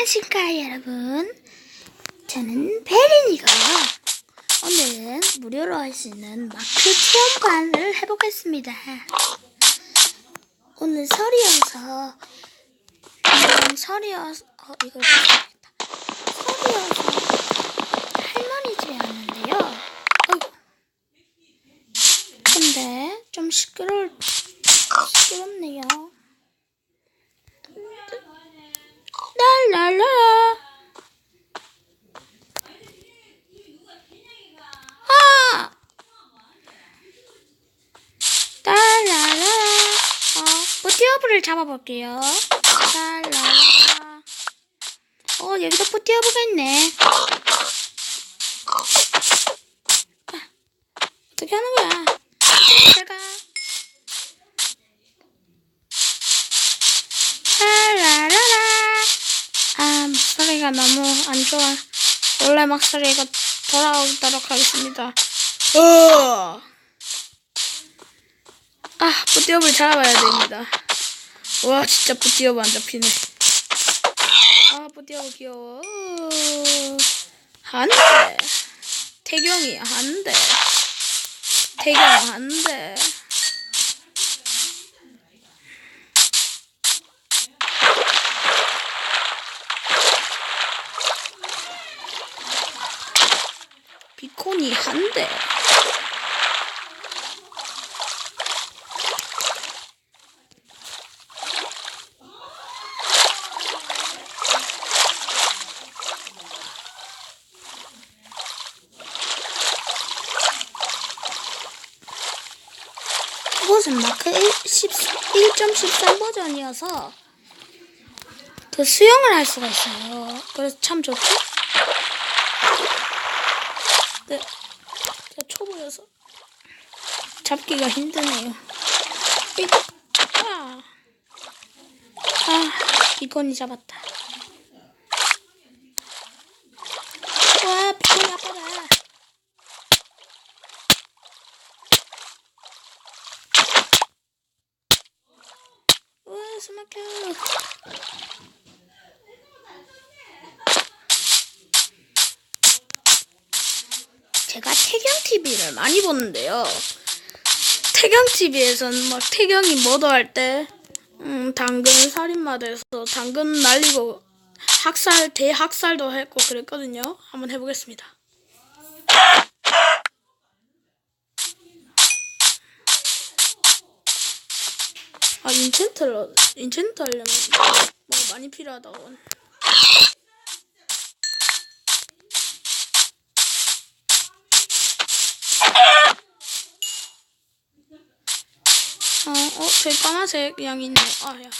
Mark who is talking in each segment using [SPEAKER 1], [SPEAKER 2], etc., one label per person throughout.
[SPEAKER 1] 안녕하십니까 여러분? 저는 베린이가 오늘은 무료로 할 수 있는 마크 체험관을 해보겠습니다. 오늘 설이어서 음, 설이어서 어, 이걸 보셔야겠다. 설이어서 할머니 집에 왔는데요. 어이구. 근데 좀 시끄러울 시끄럽네요 랄랄라. 아. 랄랄라. 어, 뿌티어브를 잡아볼게요. 랄랄라. 어, 여기도 뿌티어브가 있네. 아, 어떻게 하는 거야? 제가. 랄랄라라. 아, 목소리가 너무 안 좋아. 원래 목소리가 돌아오도록 하겠습니다. 어. 아, 뿌띠업을 잡아야 됩니다. 와, 진짜 뿌띠업 안 잡히네. 아, 뿌띠업 귀여워. 안 돼. 태경이 안 돼. 태경 안 돼. 비콘이 한 대. 이것은 마크 1.13 버전이어서 그 수영을 할 수가 있어요. 그래서 참 좋죠? 네, 제가 초보여서 잡기가 힘드네요. 이, 아, 아, 비건이 잡았다. 와, 비건이 아빠다. 와, 스마켜. 제가 태경 TV를 많이 보는데요. 태경 TV에서는 막 태경이 뭐도 할 때, 음, 당근 살인마돼서 당근 날리고 학살 대학살도 했고 그랬거든요. 한번 해보겠습니다. 아 인챈트를 인챈트 하려면 뭐가 많이 필요하다고. 어, 어, 저기 까만색 양이 있네. 아, 야.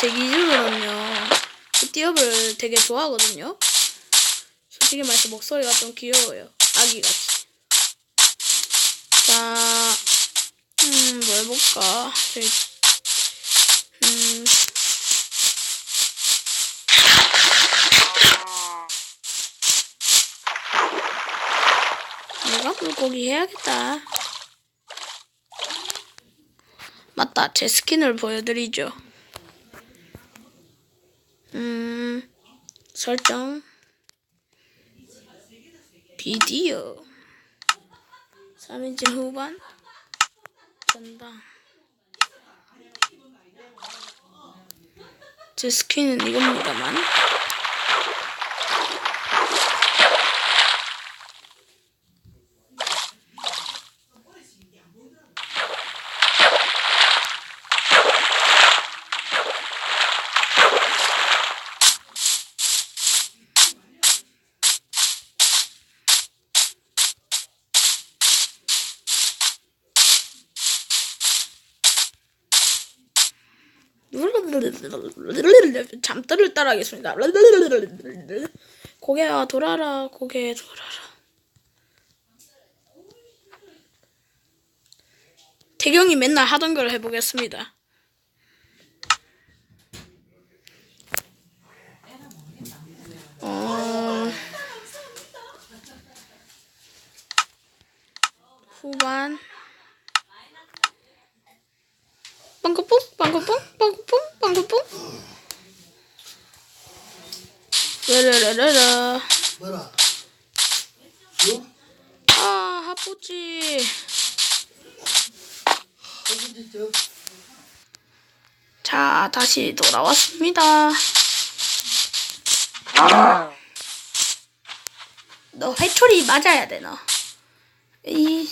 [SPEAKER 1] 제 기준으로는요 띠업을 되게 좋아하거든요. 솔직히 말해서 목소리가 좀 귀여워요. 아기같이. 자, 음, 뭘 볼까? 음, 내가 물고기 해야겠다. 맞다. 제 스킨을 보여드리죠. 음, 설정. 비디오. 3인칭 후반. 전방. 제 스킨은 이겁니다만. 잠들을 따라하겠습니다. 고개야 돌아라 고개 돌아라. 태경이 맨날 하던 걸 해보겠습니다. 어... 후반 빵꾸뿡 빵꾸뿡 라라라라라
[SPEAKER 2] 뭐라? 요?
[SPEAKER 1] 아저자 다시 돌아왔습니다 너 회초리 맞아야 돼 너. 이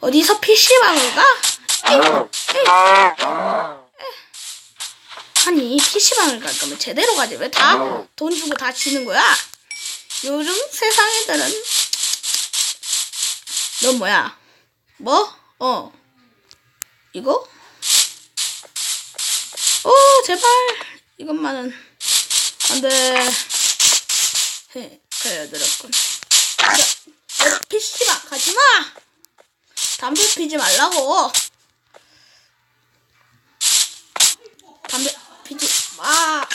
[SPEAKER 1] 어디서 PC방을 가? 에이, 에이. PC방을 갈 거면 제대로 가지 왜 다 돈 주고 다 치는 거야? 요즘 세상 애들은 너 뭐야? 뭐? 어 이거? 오 제발 이것만은 안돼 헤 그래 들었군 야, PC방 가지 마 담배 피지 말라고 담배 피지 마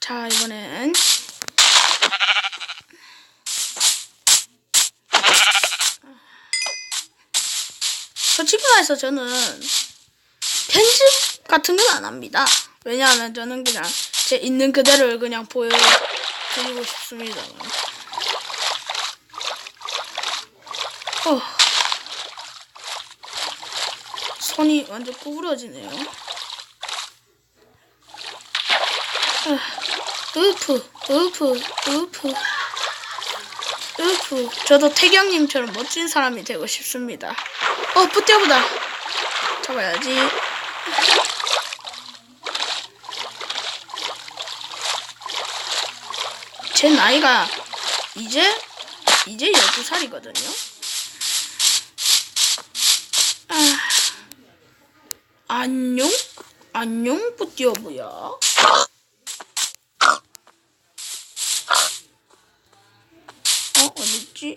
[SPEAKER 1] 자, 이번엔 솔직히 말해서 저는 편집 같은 건 안 합니다. 왜냐하면 저는 그냥 제 있는 그대로를 그냥 보여드리고 싶습니다. 어. 손이 완전 구부러지네요. 아, 으프, 으프, 으프, 으프. 저도 태경님처럼 멋진 사람이 되고 싶습니다. 어, 뿌떼보다. 잡아야지. 제 나이가 이제 이제 12살이거든요. 아, 안녕? 안녕 뿌띠어부야. 어 어딨지?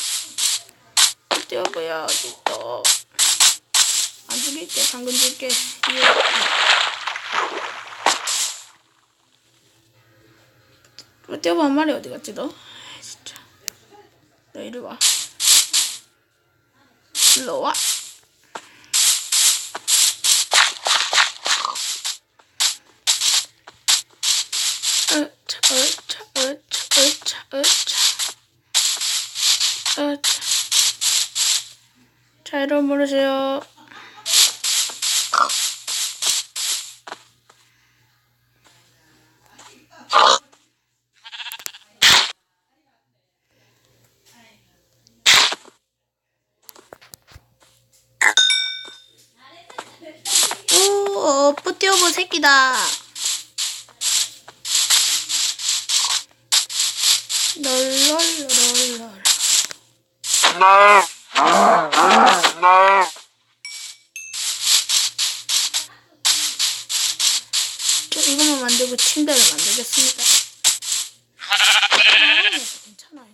[SPEAKER 1] 뿌띠어부야 어딨어? 안 죽일게 당근 줄게. 이거. 뿌띠어부 한 마리 어디 갔지 너? 진짜. 너 이리 와. 일로 와. 으차, 으차, 으차, 으차, 으차. 으차. 자, 이름 부르세요. 오, 어, 뿌띠오브 새끼다. 만 만들고 침대를 만들겠습니다. 아, 괜찮아요.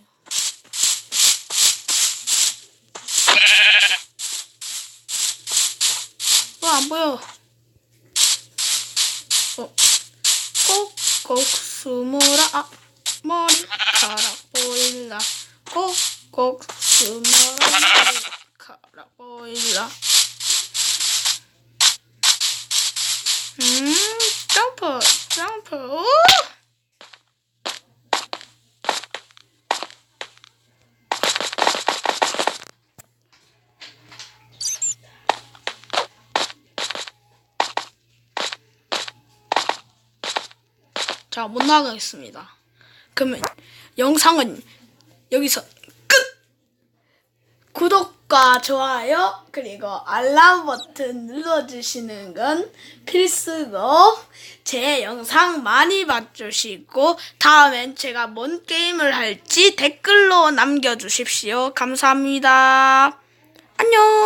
[SPEAKER 1] 어, 안 보여. 어, 꼭꼭 숨어라. 아, 머리카락 보일라. 꼭꼭 숨어라. 머리카락 보일라. 음, 점프, 점프. 오! 자, 못 나가겠습니다. 그러면 영상은 여기서 구독과 좋아요 그리고 알람 버튼 눌러주시는 건 필수고 제 영상 많이 봐주시고 다음엔 제가 뭔 게임을 할지 댓글로 남겨주십시오. 감사합니다. 안녕.